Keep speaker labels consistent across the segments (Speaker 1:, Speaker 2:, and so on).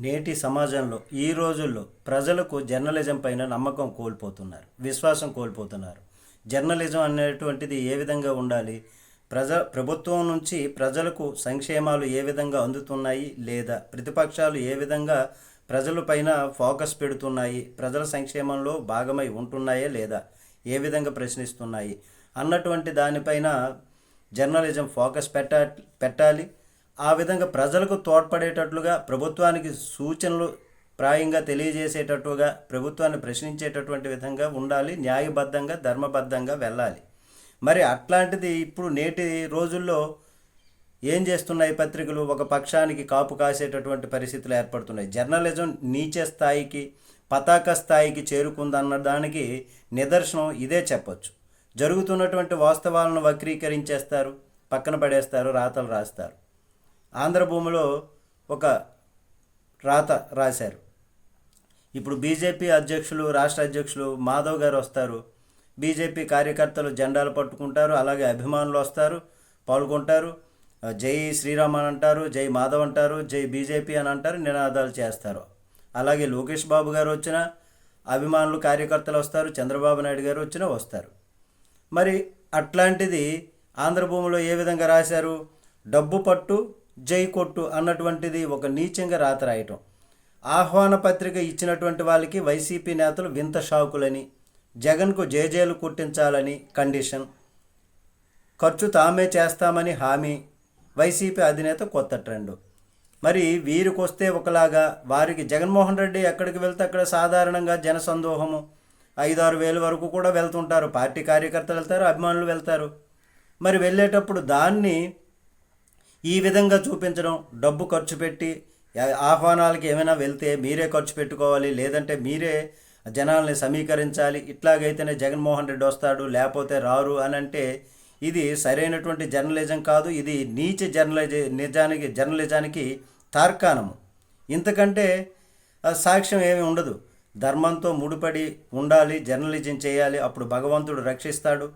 Speaker 1: నేటి సమాజంలో ఈ రోజుల్లో ప్రజలకు జర్నలిజం పైన నమ్మకం కోల్పోతున్నారు విశ్వాసం కోల్పోతున్నారు. జర్నలిజం అనేటువంటిది ఏ విధంగా ఉండాలి? ప్రజ ప్రభుత్వం నుంచి ప్రజలకు సంక్షేమాలు ఏ విధంగా అందుతున్నాయి లేదా ప్రతిపక్షాలు ఏ విధంగా ప్రజల పైన ఫోకస్ పెడుతున్నాయి? ప్రజల సంక్షేమంలో భాగమై ఉంటున్నాయా లేదా? ఏ విధంగా ప్రశ్నిస్తున్నాయి? అన్నటువంటి దానిపైన జర్నలిజం ఫోకస్ పెట్ట పెట్టాలి. ఆ విధంగా ప్రజలకు తోడ్పడేటట్లుగా ప్రభుత్వానికి సూచనలు ప్రాయంగా తెలియజేసేటట్టుగా ప్రభుత్వాన్ని ప్రశ్నించేటటువంటి విధంగా ఉండాలి న్యాయబద్ధంగా ధర్మబద్ధంగా వెళ్ళాలి. మరి అట్లాంటిది ఇప్పుడు నేటి రోజుల్లో ఏం చేస్తున్నాయి పత్రికలు? ఒక పక్షానికి కాపు కాసేటటువంటి పరిస్థితులు ఏర్పడుతున్నాయి. జర్నలిజం నీచ స్థాయికి పతాక స్థాయికి చేరుకుందన్న దానికి నిదర్శనం ఇదే చెప్పొచ్చు. జరుగుతున్నటువంటి వాస్తవాలను వక్రీకరించేస్తారు పక్కన పడేస్తారు రాతలు రాస్తారు. ఆంధ్రభూమిలో ఒక రాత రాశారు. ఇప్పుడు బీజేపీ అధ్యక్షులు రాష్ట్ర అధ్యక్షులు మాధవ్ గారు వస్తారు. బీజేపీ కార్యకర్తలు జెండాలు పట్టుకుంటారు అలాగే అభిమానులు వస్తారు పాల్గొంటారు. జై శ్రీరామ్ అని అంటారు జై మాధవ్ అంటారు జై బీజేపీ అని అంటారు నినాదాలు చేస్తారు. అలాగే లోకేష్ బాబు గారు వచ్చిన అభిమానులు కార్యకర్తలు వస్తారు చంద్రబాబు నాయుడు గారు వచ్చినా వస్తారు. మరి అట్లాంటిది ఆంధ్రభూమిలో ఏ విధంగా రాశారు? డబ్బు పట్టు జై కొట్టు అన్నటువంటిది ఒక నీచంగా రాత రాయటం. ఆహ్వాన పత్రిక ఇచ్చినటువంటి వాళ్ళకి వైసీపీ నేతలు వింత షాకులని జగన్కు జేజేలు కుట్టించాలని కండిషన్. ఖర్చు తామే చేస్తామని హామీ వైసీపీ అధినేత కొత్త ట్రెండ్. మరి వీరికి వస్తే ఒకలాగా వారికి జగన్మోహన్ రెడ్డి ఎక్కడికి వెళ్తే అక్కడ సాధారణంగా జనసందోహము. ఐదారు వేలు వరకు కూడా వెళ్తుంటారు. పార్టీ కార్యకర్తలు వెళ్తారు అభిమానులు వెళ్తారు. మరి వెళ్ళేటప్పుడు దాన్ని ఈ విధంగా చూపించడం డబ్బు ఖర్చు పెట్టి ఆహ్వానాలకి ఏమైనా వెళ్తే మీరే ఖర్చు పెట్టుకోవాలి లేదంటే మీరే జనాల్ని సమీకరించాలి ఇట్లాగైతేనే జగన్మోహన్ రెడ్డి వస్తాడు లేకపోతే రారు అని అంటే ఇది సరైనటువంటి జర్నలిజం కాదు ఇది నీచ జర్నలిజ నిజానికి జర్నలిజానికి తార్కాణము. ఇంతకంటే సాక్ష్యం ఏమీ ఉండదు. ధర్మంతో ముడిపడి ఉండాలి జర్నలిజం చేయాలి అప్పుడు భగవంతుడు రక్షిస్తాడు.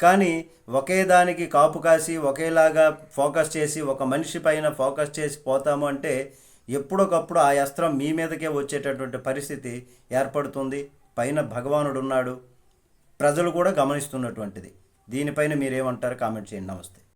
Speaker 1: కానీ ఒకే దానికి కాపు కాసి ఒకేలాగా ఫోకస్ చేసి ఒక మనిషి పైన ఫోకస్ చేసి పోతాము అంటే ఎప్పుడొకప్పుడు ఆ అస్త్రం మీ మీదకే వచ్చేటటువంటి పరిస్థితి ఏర్పడుతుంది. పైన భగవానుడు ఉన్నాడు ప్రజలు కూడా గమనిస్తున్నటువంటిది. దీనిపైన మీరేమంటారు? కామెంట్ చేయండి. నమస్తే.